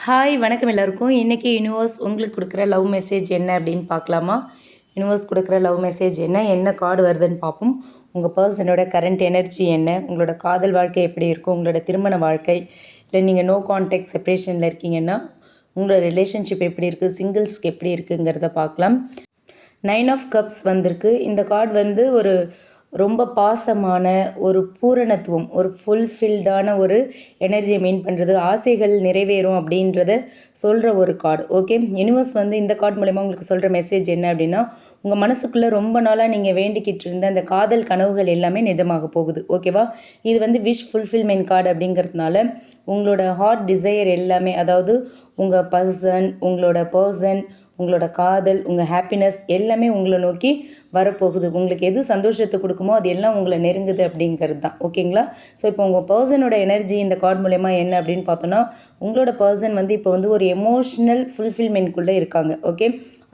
Hi வணக்கம் எல்லாருக்கும். இன்றைக்கி யூனிவர்ஸ் உங்களுக்கு கொடுக்குற லவ் மெசேஜ் என்ன அப்படின்னு பார்க்கலாமா? யூனிவர்ஸ் கொடுக்குற லவ் மெசேஜ் என்ன? என்ன கார்டு வருதுன்னு பார்ப்போம். உங்கள் பர்சனோட கரண்ட் எனர்ஜி என்ன? உங்களோட காதல் வாழ்க்கை எப்படி இருக்கும்? உங்களோட திருமண வாழ்க்கை இல்லை நீங்கள் நோ கான்டாக்ட் செப்ரேஷனில் இருக்கீங்கன்னா உங்களோட ரிலேஷன்ஷிப் எப்படி இருக்குது சிங்கிள்ஸ்க்கு எப்படி இருக்குங்கிறத பார்க்கலாம். நைன் ஆஃப் கப்ஸ் வந்திருக்கு. இந்த கார்டு வந்து ஒரு ரொம்ப பாசமான ஒரு பூரணத்துவம் ஒரு ஃபுல்ஃபில்டான ஒரு எனர்ஜியை மெயின் பண்ணுறது ஆசைகள் நிறைவேறும் அப்படின்றத சொல்கிற ஒரு கார்டு ஓகே யூனிவர்ஸ் வந்து இந்த கார்டு மூலயமா உங்களுக்கு சொல்கிற மெசேஜ் என்ன அப்படின்னா உங்கள் மனசுக்குள்ளே ரொம்ப நாளாக நீங்கள் வேண்டிக்கிட்டு இருந்த அந்த காதல் கனவுகள் எல்லாமே நிஜமாக போகுது ஓகேவா இது வந்து விஷ் ஃபுல்ஃபில்மெண்ட் கார்டு அப்படிங்கிறதுனால உங்களோட ஹார்ட் டிசையர் எல்லாமே அதாவது உங்கள் பர்சன் உங்களோட பர்சன் உங்களோட காதல் உங்கள் ஹாப்பினஸ் எல்லாமே உங்களை நோக்கி வரப்போகுது. உங்களுக்கு எது சந்தோஷத்தை கொடுக்குமோ அது எல்லாம் உங்களை நெருங்குது அப்படிங்கிறது தான். ஓகேங்களா ஸோ இப்போ உங்கள் பர்சனோட எனர்ஜி இந்த கார்டு மூலயமா என்ன அப்படின்னு பார்த்தோன்னா உங்களோட பர்சன் வந்து இப்போ வந்து ஒரு எமோஷ்னல் ஃபுல்ஃபில்மெண்ட்குள்ளே இருக்காங்க. ஓகே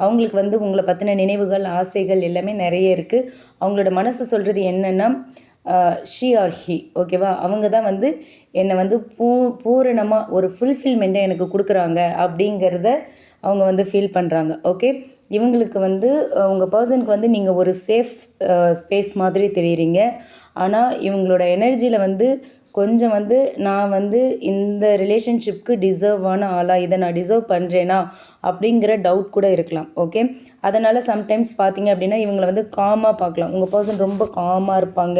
அவங்களுக்கு வந்து உங்களை பற்றின நினைவுகள் ஆசைகள் எல்லாமே நிறைய இருக்குது அவங்களோட மனசு சொல்கிறது என்னென்னா ஷீ ஆர் ஹி ஓகேவா அவங்க தான் வந்து என்னை வந்து பூ பூரணமாக ஒரு ஃபுல்ஃபில்மெண்ட்டை எனக்கு கொடுக்குறாங்க அப்படிங்கிறத அவங்க வந்து ஃபீல் பண்ணுறாங்க ஓகே இவங்களுக்கு வந்து உங்கள் பர்சனுக்கு வந்து நீங்கள் ஒரு சேஃப் ஸ்பேஸ் மாதிரி தெரியுறீங்க. ஆனால் இவங்களோட எனர்ஜியில் வந்து கொஞ்சம் வந்து நான் வந்து இந்த ரிலேஷன்ஷிப்க்கு டிசர்வான ஆளாக இதை நான் டிசர்வ் பண்ணுறேனா அப்படிங்கிற டவுட் கூட இருக்கலாம் ஓகே அதனால் சம்டைம்ஸ் பார்த்தீங்க அப்படின்னா இவங்களை வந்து காமாக பார்க்கலாம். உங்கள் பர்சன் ரொம்ப காமாக இருப்பாங்க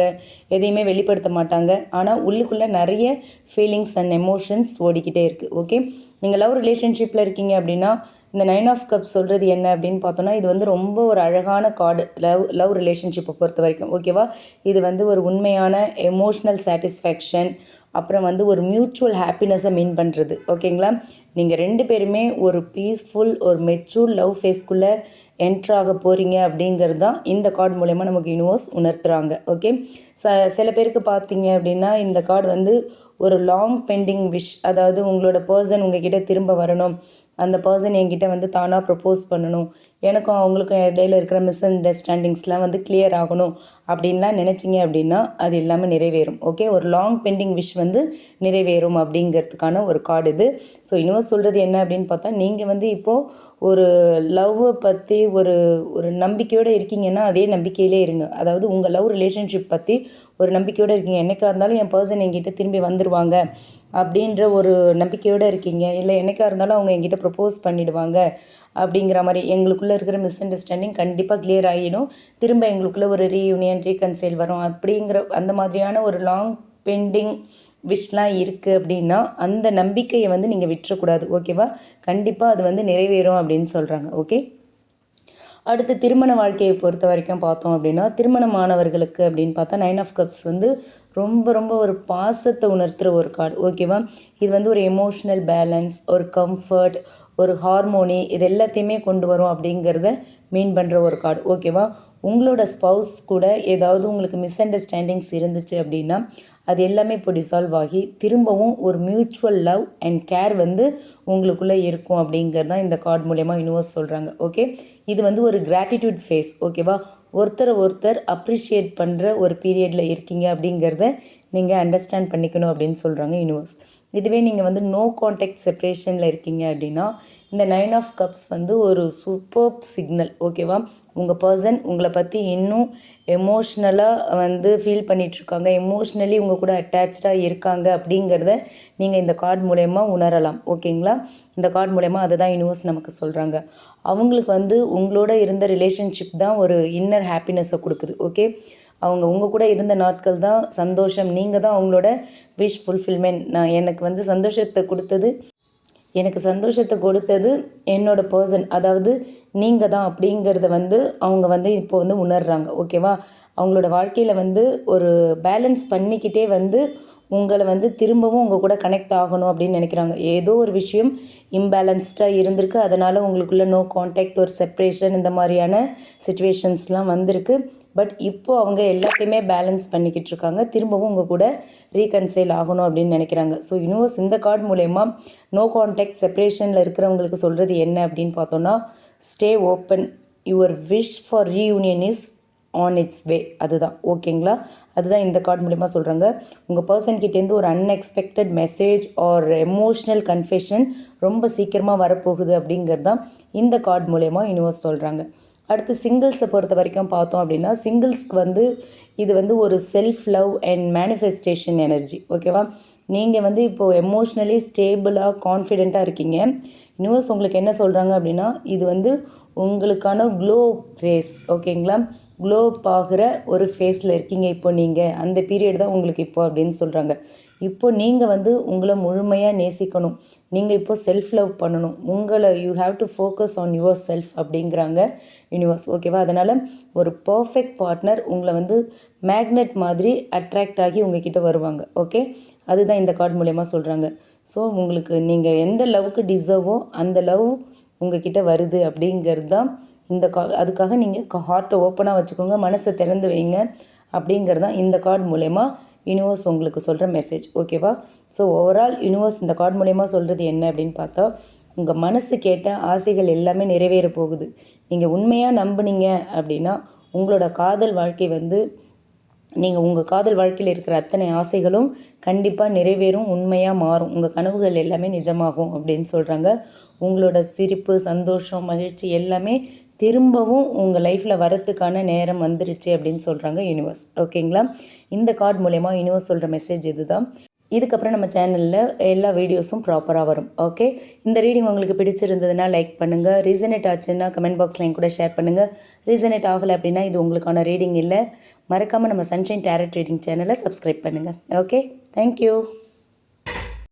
எதையுமே வெளிப்படுத்த மாட்டாங்க. ஆனால் உள்ளுக்குள்ளே நிறைய ஃபீலிங்ஸ் அண்ட் எமோஷன்ஸ் ஓடிக்கிட்டே இருக்குது ஓகே நீங்கள் லவ் ரிலேஷன்ஷிப்பில் இருக்கீங்க அப்படின்னா இந்த நைன் ஆஃப் கப் சொல்கிறது என்ன அப்படின்னு பார்த்தோன்னா இது வந்து ரொம்ப ஒரு அழகான கார்டு லவ் லவ் ரிலேஷன்ஷிப்பை பொறுத்த வரைக்கும். ஓகேவா இது வந்து ஒரு உண்மையான எமோஷ்னல் சாட்டிஸ்ஃபேக்ஷன் அப்புறம் வந்து ஒரு மியூச்சுவல் ஹாப்பினஸை மீன் பண்ணுறது ஓகேங்களா நீங்கள் ரெண்டு பேருமே ஒரு பீஸ்ஃபுல் ஒரு மெச்சூர் லவ் ஃபேஸ்க்குள்ளே என்ட்ராக போகிறீங்க அப்படிங்கிறது தான் இந்த கார்டு மூலயமா நமக்கு யூனிவர்ஸ் உணர்த்துறாங்க. ஓகே ச சில பேருக்கு பார்த்தீங்க அப்படின்னா இந்த கார்டு வந்து ஒரு லாங் பெண்டிங் விஷ் அதாவது உங்களோட பர்சன் உங்ககிட்ட திரும்ப வரணும். அந்த பர்சன் என்கிட்ட வந்து தானாக ப்ரப்போஸ் பண்ணணும். எனக்கும் அவங்களுக்கும் இடையில இருக்கிற மிஸ் அண்டர்ஸ்டாண்டிங்ஸ்லாம் வந்து கிளியர் ஆகணும் அப்படின்லாம் நினச்சிங்க அப்படின்னா அது எல்லாமே நிறைவேறும். ஓகே ஒரு லாங் பெண்டிங் விஷ் வந்து நிறைவேறும் அப்படிங்கிறதுக்கான ஒரு கார்டு இது. ஸோ யூனிவர்ஸ் சொல்கிறது என்ன அப்படின்னு பார்த்தா நீங்கள் வந்து இப்போது ஒரு லவ்வை பற்றி ஒரு ஒரு நம்பிக்கையோடு இருக்கீங்கன்னா அதே நம்பிக்கையிலே இருங்க. அதாவது உங்கள் லவ் ரிலேஷன்ஷிப் பற்றி ஒரு நம்பிக்கையோடு இருக்கீங்க. என்னைக்காக இருந்தாலும் என் பர்சன் என்கிட்ட திரும்பி வந்துடுவாங்க அப்படின்ற ஒரு நம்பிக்கையோடு இருக்கீங்க. இல்லை என்னைக்காக இருந்தாலும் அவங்க என்கிட்ட ப்ரப்போஸ் பண்ணிவிடுவாங்க அப்படிங்கிற மாதிரி எங்களுக்குள்ளே இருக்கிற மிஸ் அண்டர்ஸ்டாண்டிங் கண்டிப்பாக கிளியர் ஆகிடும் திரும்ப எங்களுக்குள்ளே ஒரு ரீயூனியன் ரீகன்சைல் வரும். அப்படிங்கிற அந்த மாதிரியான ஒரு லாங் பெண்டிங் விஷ்,லாம் இருக்குது அப்படின்னா அந்த நம்பிக்கையை வந்து நீங்கள் விட்டுறக்கூடாது. ஓகேவா கண்டிப்பாக அது வந்து நிறைவேறும் அப்படின்னு சொல்கிறாங்க ஓகே அடுத்து திருமண வாழ்க்கையை பொறுத்த வரைக்கும் பார்த்தோம் அப்படின்னா திருமணமானவர்களுக்கு அப்படின்னு பார்த்தா நைன் ஆஃப் கப்ஸ் வந்து ரொம்ப ரொம்ப ஒரு பாசத்தை உணர்த்துகிற ஒரு கார்டு ஓகேவா இது வந்து ஒரு எமோஷ்னல் பேலன்ஸ் ஒரு கம்ஃபர்ட் ஒரு ஹார்மோனி இது எல்லாத்தையுமே கொண்டு வரும் அப்படிங்கிறத மீன் பண்ணுற ஒரு கார்டு ஓகேவா உங்களோட ஸ்பவுஸ் கூட ஏதாவது உங்களுக்கு மிஸ் அண்டர்ஸ்டாண்டிங்ஸ் இருந்துச்சு அப்படின்னா அது எல்லாமே இப்போ டிசால்வ் ஆகி திரும்பவும் ஒரு மியூச்சுவல் லவ் அண்ட் கேர் வந்து உங்களுக்குள்ளே இருக்கும் அப்படிங்கிறது தான் இந்த கார்டு மூலயமா யூனிவர்ஸ் சொல்கிறாங்க ஓகே இது வந்து ஒரு கிராட்டிடியூட் ஃபேஸ் ஓகேவா ஒருத்தரை ஒருத்தர் அப்ரிஷியேட் பண்ணுற ஒரு பீரியடில் இருக்கீங்க அப்படிங்கிறத நீங்கள் அண்டர்ஸ்டாண்ட் பண்ணிக்கணும் அப்படின்னு சொல்கிறாங்க யூனிவர்ஸ் இதுவே நீங்கள் வந்து நோ கான்டாக்ட் செப்ரேஷனில் இருக்கீங்க அப்படின்னா இந்த நைன் ஆஃப் கப்ஸ் வந்து ஒரு சூப்பர் சிக்னல் ஓகேவா உங்கள் பர்சன் உங்களை பற்றி இன்னும் எமோஷ்னலாக வந்து ஃபீல் பண்ணிகிட்ருக்காங்க எமோஷ்னலி உங்கள் கூட அட்டாச்சாக இருக்காங்க அப்படிங்கிறத நீங்கள் இந்த கார்டு மூலயமா உணரலாம் ஓகேங்களா இந்த கார்டு மூலயமா அதை தான் யூனிவர்ஸ் நமக்கு சொல்கிறாங்க அவங்களுக்கு வந்து உங்களோட இருந்த ரிலேஷன்ஷிப் தான் ஒரு இன்னர் ஹாப்பினஸை கொடுக்குது ஓகே அவங்க உங்கள் கூட இருந்த நாட்கள் தான் சந்தோஷம். நீங்கள் தான் அவங்களோட விஷ் ஃபுல்ஃபில்மெண்ட் நான் எனக்கு வந்து சந்தோஷத்தை கொடுத்தது எனக்கு சந்தோஷத்தை கொடுத்தது என்னோட பர்சன் அதாவது நீங்கள் தான் அப்படிங்கிறத வந்து அவங்க வந்து இப்போ வந்து உணர்றாங்க. ஓகேவா அவங்களோட வாழ்க்கையில் வந்து ஒரு பேலன்ஸ் பண்ணிக்கிட்டே வந்து உங்களை வந்து திரும்பவும் உங்கள் கூட கனெக்ட் ஆகணும் அப்படின்னு நினைக்கிறாங்க. ஏதோ ஒரு விஷயம் இம்பேலன்ஸ்டாக இருந்திருக்கு. அதனால் உங்களுக்குள்ளே நோ கான்டாக்ட் ஒரு செப்ரேஷன் இந்த மாதிரியான சுச்சுவேஷன்ஸ்லாம் வந்திருக்கு. பட் இப்போ அவங்க எல்லாத்தையுமே பேலன்ஸ் பண்ணிக்கிட்டு இருக்காங்க. திரும்பவும் உங்கள் கூட ரீகன்சைல் ஆகணும் அப்படின்னு நினைக்கிறாங்க. ஸோ யூனிவர்ஸ் இந்த கார்டு மூலயமா நோ கான்டாக்ட் செப்ரேஷனில் இருக்கிறவங்களுக்கு சொல்கிறது என்ன அப்படின்னு பார்த்தோன்னா stay open your wish for reunion is on its way அதுதான். ஓகேங்களா அதுதான் இந்த கார்டு மூலிமா சொல்கிறாங்க உங்கள் பர்சன் கிட்டேருந்து ஒரு unexpected message or emotional confession ரொம்ப சீக்கிரமாக வரப்போகுது அப்படிங்கிறது தான் இந்த கார்டு மூலயமா யூனிவர்ஸ் சொல்கிறாங்க அடுத்து சிங்கிள்ஸை பொறுத்த வரைக்கும் பார்த்தோம் அப்படின்னா சிங்கிள்ஸ்க்கு வந்து இது வந்து ஒரு self love and manifestation energy ஓகேவா நீங்கள் வந்து இப்போது எமோஷ்னலி ஸ்டேபிளாக கான்ஃபிடெண்ட்டாக இருக்கீங்க. யூனிவர்ஸ் உங்களுக்கு என்ன சொல்கிறாங்க அப்படின்னா இது வந்து உங்களுக்கான க்ளோ ஃபேஸ் ஓகேங்களா க்ளோ ஆகிற ஒரு ஃபேஸில் இருக்கீங்க இப்போ நீங்கள் அந்த பீரியட் தான் உங்களுக்கு இப்போ அப்படின்னு சொல்கிறாங்க இப்போ நீங்கள் வந்து உங்களை முழுமையாக நேசிக்கணும். நீங்கள் இப்போ செல்ஃப் லவ் பண்ணணும். உங்களை you have to focus on yourself அப்படிங்கிறாங்க யூனிவர்ஸ் ஓகேவா அதனால் ஒரு பர்ஃபெக்ட் பார்ட்னர் உங்களை வந்து மேக்னெட் மாதிரி அட்ராக்ட் ஆகி உங்ககிட்ட வருவாங்க. ஓகே அதுதான் இந்த கார்டு மூலயமா சொல்கிறாங்க ஸோ உங்களுக்கு நீங்கள் எந்த லவ்வுக்கு டிசர்வோ அந்த லவ் உங்ககிட்ட வருது அப்படிங்கிறது தான் இந்த கா அதுக்காக நீங்கள் ஹார்ட்டை ஓப்பனாக வச்சுக்கோங்க. மனசை திறந்து வைங்க அப்படிங்கிறது தான் இந்த கார்டு மூலயமா யூனிவர்ஸ் உங்களுக்கு சொல்கிற மெசேஜ் ஓகேவா ஸோ ஓவரால் யூனிவர்ஸ் இந்த கார்டு மூலயமா சொல்கிறது என்ன அப்படின்னு பார்த்தா உங்கள் மனசு கேட்ட ஆசைகள் எல்லாமே நிறைவேற போகுது. நீங்கள் உண்மையாக நம்புனீங்க அப்படின்னா உங்களோட காதல் வாழ்க்கை வந்து நீங்கள் உங்கள் காதல் வாழ்க்கையில் இருக்கிற அத்தனை ஆசைகளும் கண்டிப்பாக நிறைவேறும் உண்மையாக மாறும். உங்கள் கனவுகள் எல்லாமே நிஜமாகும் அப்படின்னு சொல்கிறாங்க உங்களோட சிரிப்பு சந்தோஷம் மகிழ்ச்சி எல்லாமே திரும்பவும் உங்கள் லைஃப்பில் வரத்துக்கான நேரம் வந்துருச்சு அப்படின்னு சொல்கிறாங்க யூனிவர்ஸ் ஓகேங்களா இந்த கார்டு மூலயமா யூனிவர்ஸ் சொல்கிற மெசேஜ் இதுதான். இதுக்கப்புறம் நம்ம சேனலில் எல்லா வீடியோஸும் ப்ராப்பராக வரும். ஓகே இந்த ரீடிங் உங்களுக்கு பிடிச்சிருந்ததுன்னா லைக் பண்ணுங்கள் ரீசனேட் ஆச்சுன்னா கமெண்ட் பாக்ஸில் என் கூட ஷேர் பண்ணுங்கள் ரீசனேட் ஆகலை அப்படின்னா இது உங்களுக்கான ரீடிங் இல்லை. மறக்காமல் நம்ம சன்ஷைன் டேரட் ரீடிங் சேனலை சப்ஸ்கிரைப் பண்ணுங்கள் ஓகே தேங்க்யூ